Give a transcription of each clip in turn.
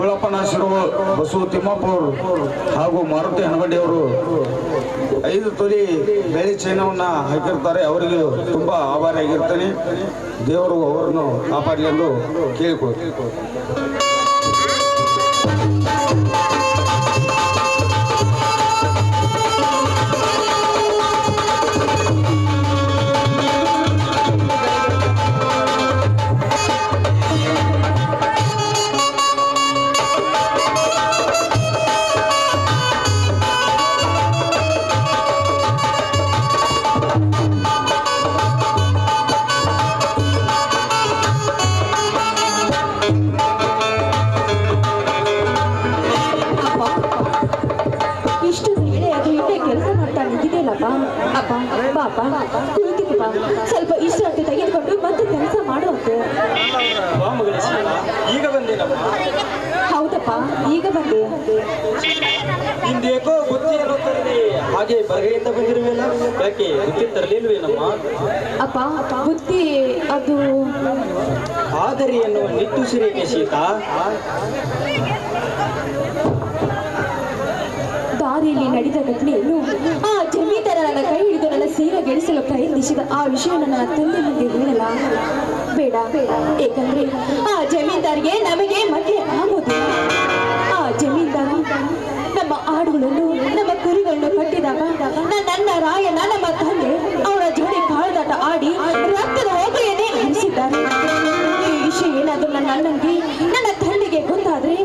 ಬಸವ ತಿಮ್ಮಪ್ಪ ಅವರು ಹಾಗೂ ಮಾರುತಿ ಹನಗಂಡಿ ಅವರು ಐದು ತೊಲಿ ಬೆಳೆ ಚೈನವನ್ನು ಹಾಕಿರ್ತಾರೆ. ಅವರಿಗೆ ತುಂಬ ಆಭಾರಿಯಾಗಿರ್ತಾನೆ ದೇವರು ಅವರನ್ನು ಕಾಪಾಡಲಿ ಎಂದು ಕೇಳಿಕೊಳ್ತೀನಿ ಪಾಪ. ಕುಳಿತಿದ್ದಪ್ಪ ಸ್ವಲ್ಪ ಇಷ್ಟು ತೆಗೆದುಕೊಂಡು ಮತ್ತೆ ಕೆಲಸ ಮಾಡುವಂತೆ. ಈಗ ಬಂದೇನಮ್ಮ ಹೌದಪ್ಪ ಈಗ ಬಂದೆ. ಇಂದೇಕೋ ಬುತ್ತಿ ಅನ್ನುತ್ತದೆ ಹಾಗೆ ಬರಗೆಯಿಂದ ಬಂದಿರುವೆಲ್ಲ? ಯಾಕೆ ಬುತ್ತಿ ತರಲಿಲ್ವೇನಮ್ಮ ಅಪ್ಪ ಬುದ್ಧಿ ಅದು ಆದರೆ ಎನ್ನುವ ನಿಟ್ಟುಸಿರೇಕೆ ಶೀತ ದಾರಿಯಲ್ಲಿ ನಡೆದ ಘಟನೆಯನ್ನು ಆ ಜಮೀನ್ದಾರ ನನ್ನ ಕೈ ಹಿಡಿದು ನನ್ನ ಸೀರೆ ಗೆಡಿಸಲು ಆ ವಿಷಯ ನನ್ನ ತಂದೆ ಮುಂದೆ ಹೇಳಲ್ಲ ಬೇಡ ಬೇಡ. ಏಕೆಂದ್ರೆ ಆ ಜಮೀನ್ದಾರ್ಗೆ ನಮಗೆ ಮಧ್ಯೆ ಆಗೋದಿಲ್ಲ. ಆ ಜಮೀನ್ದಾರ ನಮ್ಮ ಆಡುಗಳನ್ನು, ನಮ್ಮ ಕುರಿಗಳನ್ನು ಕಟ್ಟಿದಾಗ ನನ್ನ ರಾಯನ ನಮ್ಮ ತಂದೆ ಅವರ ಜೋಡಿ ಕಾಳದಾಟ ಆಡಿ ರಕ್ತದ ಹೊಗೆಯನ್ನೇ ಹರಿಸಿದ್ದಾರೆ ಈ ವಿಷಯ ಏನಾದರೂ ನನ್ನ ಅಣ್ಣಂಗೆ ನನ್ನ ತಂದೆಗೆ ಗೊತ್ತಾದ್ರೆ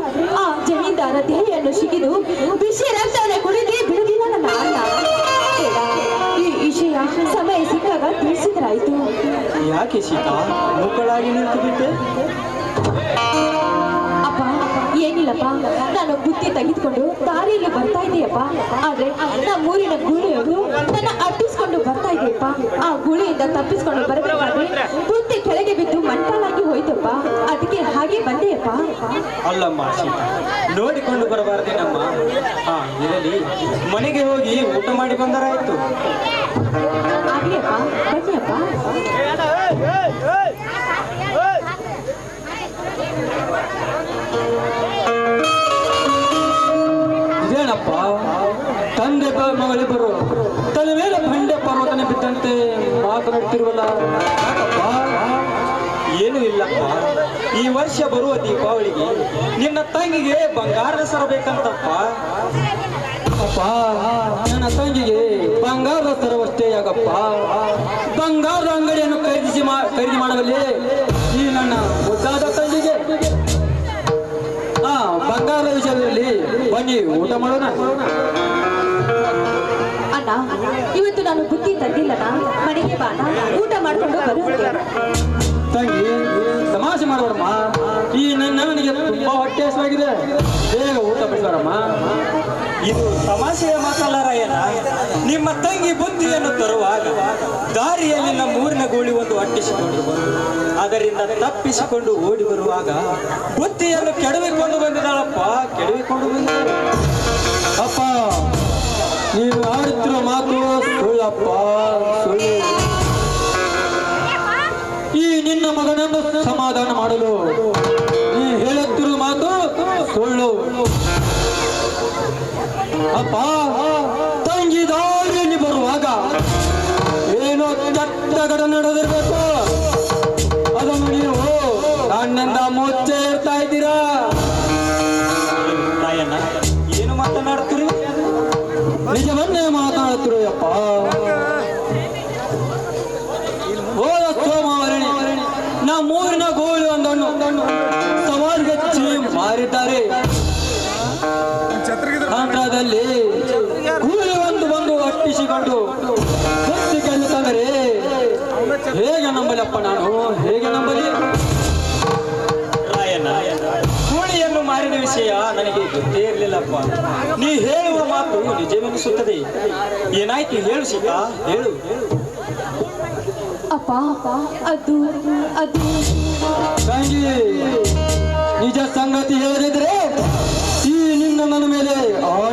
ಆ ಜಮೀನ್ದಾರ ದೇಹಿಯನ್ನು ಸಿಗಿದು ಬಿಸಿ ರಕ್ತವನ್ನು ಯಾಕೆ ಸೀತಾ ಮಕ್ಕಳಾಗಿ ನಿಂತು ಬಿಟ್ಟೆ ಅಪ್ಪ ಏನಿಲ್ಲಪ್ಪ? ನಾನು ಬುತ್ತಿ ತೆಗೆದುಕೊಂಡು ದಾರಿಯಲ್ಲಿ ಬರ್ತಾ ಇದೆಯಪ್ಪ ಆದ್ರೆ ನಮ್ಮೂರಿನ ಗುಳಿಯವರು ನನ್ನ ಅಟ್ಟಿಸ್ಕೊಂಡು ಬರ್ತಾ ಇದೆಯಪ್ಪ ಆ ಗುಳಿಯಿಂದ ತಪ್ಪಿಸ್ಕೊಂಡು ಬರಬೇಕಾದ್ರೆ ಬುತ್ತಿ ಕೆಳಗೆ ಬಿದ್ದು ಮಂಟಾಲಾಗಿ ಹೋಯ್ತಪ್ಪ. ಅದಕ್ಕೆ ಹಾಗೆ ಬಂದೆಯಪ್ಪ. ಅಲ್ಲಮ್ಮ ಸೀತಾ ನೋಡಿಕೊಂಡು ಬರಬಾರ್ದೇನಮ್ಮ ಹಾ ಇರಲಿ. ಮನೆಗೆ ಹೋಗಿ ಊಟ ಮಾಡಿ ಬಂದರಾಯ್ತು. ಆಗ್ಲಿಯಪ್ಪ ಬನ್ನಿಯಪ್ಪ. ಇದೇನಪ್ಪ ತಂದೆ ಮಗಳಿಬ್ಬರು ತನ್ನ ಮೇಲೆ ಬಂಡೆ ಪರ್ವತನೆ ಬಿದ್ದಂತೆ ಮಾತನಾಡ್ತಿರುವಲ್ಲ ಏನು ಇಲ್ಲಪ್ಪ. ಈ ವರ್ಷ ಬರುವ ದೀಪಾವಳಿಗೆ ನಿನ್ನ ತಂಗಿಗೆ ಬಂಗಾರದ ಸರ ಅಪ್ಪ ನನ್ನ ತಂಗಿಗೆ ಬಂಗಾರದ ಸರವಷ್ಟೇ ಯಾಕಪ್ಪ ಬಂಗಾರದ ಅಂಗಡಿಯನ್ನು ಖರೀದಿಸಿ ಖರೀದಿ ಮಾಡುವಲ್ಲಿ ಈ ನನ್ನ ಒದ್ದಾದ ತಂಗಿಗೆ? ಆ ಬಂಗಾರದ ವಿಷಯದಲ್ಲಿ ಬನ್ನಿ ಊಟ ಮಾಡೋಣ. ಅಣ್ಣ ಇವತ್ತು ನಾನು ಬುದ್ಧಿ ತಂದಿಲ್ಲಣ್ಣ. ಮನೆಗೆ ಬಾಣ ಊಟ ಮಾಡಿಕೊಂಡು ತಂಗಿ ತಮಾಷೆ ಮಾಡಬೇಡಮ್ಮ. ಈ ನನ್ನ ನನಗೆ ತುಂಬಾ ಹೊಟ್ಟೆ ಹೆಸರಾಗಿದೆ ಬೇಗ ಊಟ ಬಿಡ್ಬೇಡಮ್ಮ ಇದು ತಮಾಷೆಯ ಮಾತಲ್ಲ ರಾಯಣ್ಣ ನಿಮ್ಮ ತಂಗಿ ಬುದ್ಧಿಯನ್ನು ತರುವಾಗ ದಾರಿಯಲ್ಲಿ ನಮ್ಮ ಊರಿನ ಗೋಳಿ ಒಂದು ಅಟ್ಟಿಸಿಕೊಂಡು ಬಂದು ಅದರಿಂದ ತಪ್ಪಿಸಿಕೊಂಡು ಓಡಿ ಬರುವಾಗ ಬುದ್ಧಿಯನ್ನು ಕೆಡವಿಕೊಂಡು ಬಂದಿದ್ದಾಳಪ್ಪ, ಕೆಡವಿಕೊಂಡು ಬಂದ ಅಪ್ಪ, ನೀವು ಆಡುತ್ತಿರುವ ಮಾತು ಸುಳ್ಳಪ್ಪ, ಸುಳ್ಳು. ಈ ನಿನ್ನ ಮಗನನ್ನು ಸಮಾಧಾನ ಮಾಡಲು ನೀ ಹೇಳುತ್ತಿರುವ ಮಾತು ಸುಳ್ಳು. ಅಪ್ಪ ತಂಗಿ ದಾರಿಯಲ್ಲಿ ಬರುವಾಗ ಏನೋ ಘಟನೆ ನಡೆದಿರ್ಬೇಕು. ಅದನ್ನು ನೀವು ಕಣ್ಣಿಂದ ಮುಚ್ಚೆ ಇರ್ತಾ ಇದ್ದೀರಾ? ಏನು ಮಾತನಾಡ್ತೀರಿ? ನಿಜವನ್ನೇ ಮಾತಾಡ್ತಿರೋ ಅಪ್ಪ. ಕೂಲಿ ಒಂದು ಬಂದು ಅಟ್ಟಿಸಿಕೊಂಡು ಹೊತ್ತಿ ಗೆಲ್ಲುತ್ತಂದರೆ ಹೇಗೆ ನಂಬಲಪ್ಪ ನಾನು? ಹೇಗೆ ನಂಬಲಿ? ರಾಯಣ್ಣ ಕೋಳಿಯನ್ನು ಮಾರಿದ ವಿಷಯ ನನಗೆ ಗೊತ್ತೇ ಇರಲಿಲ್ಲಪ್ಪ. ನೀ ಹೇಳುವ ಮಾತು ನಿಜವೆನಿಸುತ್ತದೆ ಏನಾಯ್ತು ಹೇಳು ಹೇಳು. ಅಪ್ಪ ಅದು ಅದು. ನಿಜ ಸಂಗತಿ ಹೇಳಿದ್ರೆ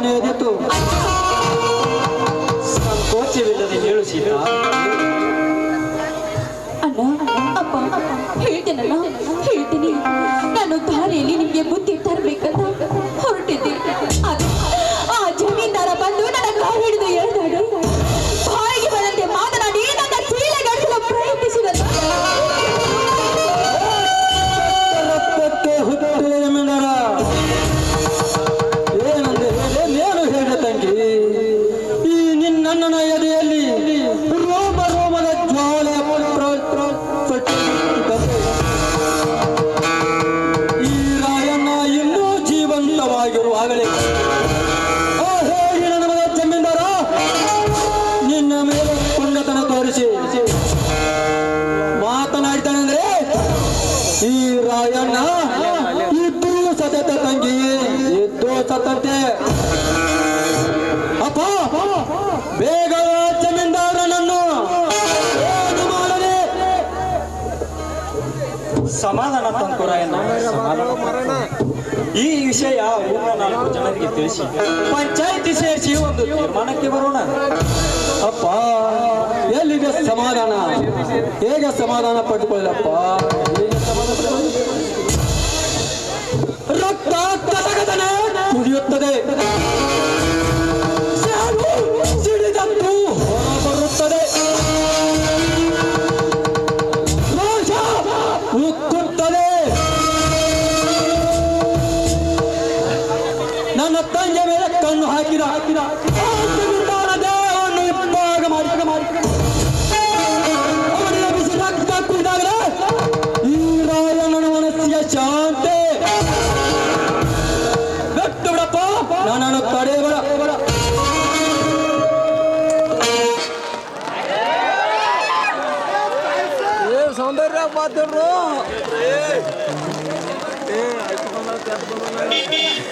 ಆಣೆ ಎದಿತ್ತು ಸಂಕೋಚವಿಲ್ಲದೆ ಹೇಳು ಸೀತಾ ಅಣ್ಣ ಅಪ್ಪ ಹೇಳ್ತೇನಲ್ಲ ಹೇಳ್ತೀನಿ. ನಾನು ದಾರಿಯಲ್ಲಿ ನಿಮ್ಗೆ ಬುದ್ಧಿ ರಾಯಣ್ಣ ಇದ್ದು ಸತತ ತಂಗಿ ಇದ್ದು ಸತತೆ. ಅಪ್ಪ ಬೇಗ ಜಮೀನ್ದಾರನನ್ನು ಸಮಾಧಾನ ತಂಕುರಾಯಣ್ಣ ಸಮಾಧಾನ ಈ ವಿಷಯ ಊರಿನ ನಾಲ್ಕು ಜನರಿಗೆ ತಿಳಿಸಿ. ಪಂಚಾಯಿತಿ ಸೇರಿಸಿ ಒಂದು ತೀರ್ಮಾನಕ್ಕೆ ಬರೋಣ. ಅಪ್ಪ ಎಲ್ಲಿಗೆ ಸಮಾಧಾನ? ಹೇಗೆ ಸಮಾಧಾನ ಪಟ್ಟುಕೊಳ್ಳಪ್ಪ ಕುಡಿಯುತ್ತದೆ सौंदर्य पात्र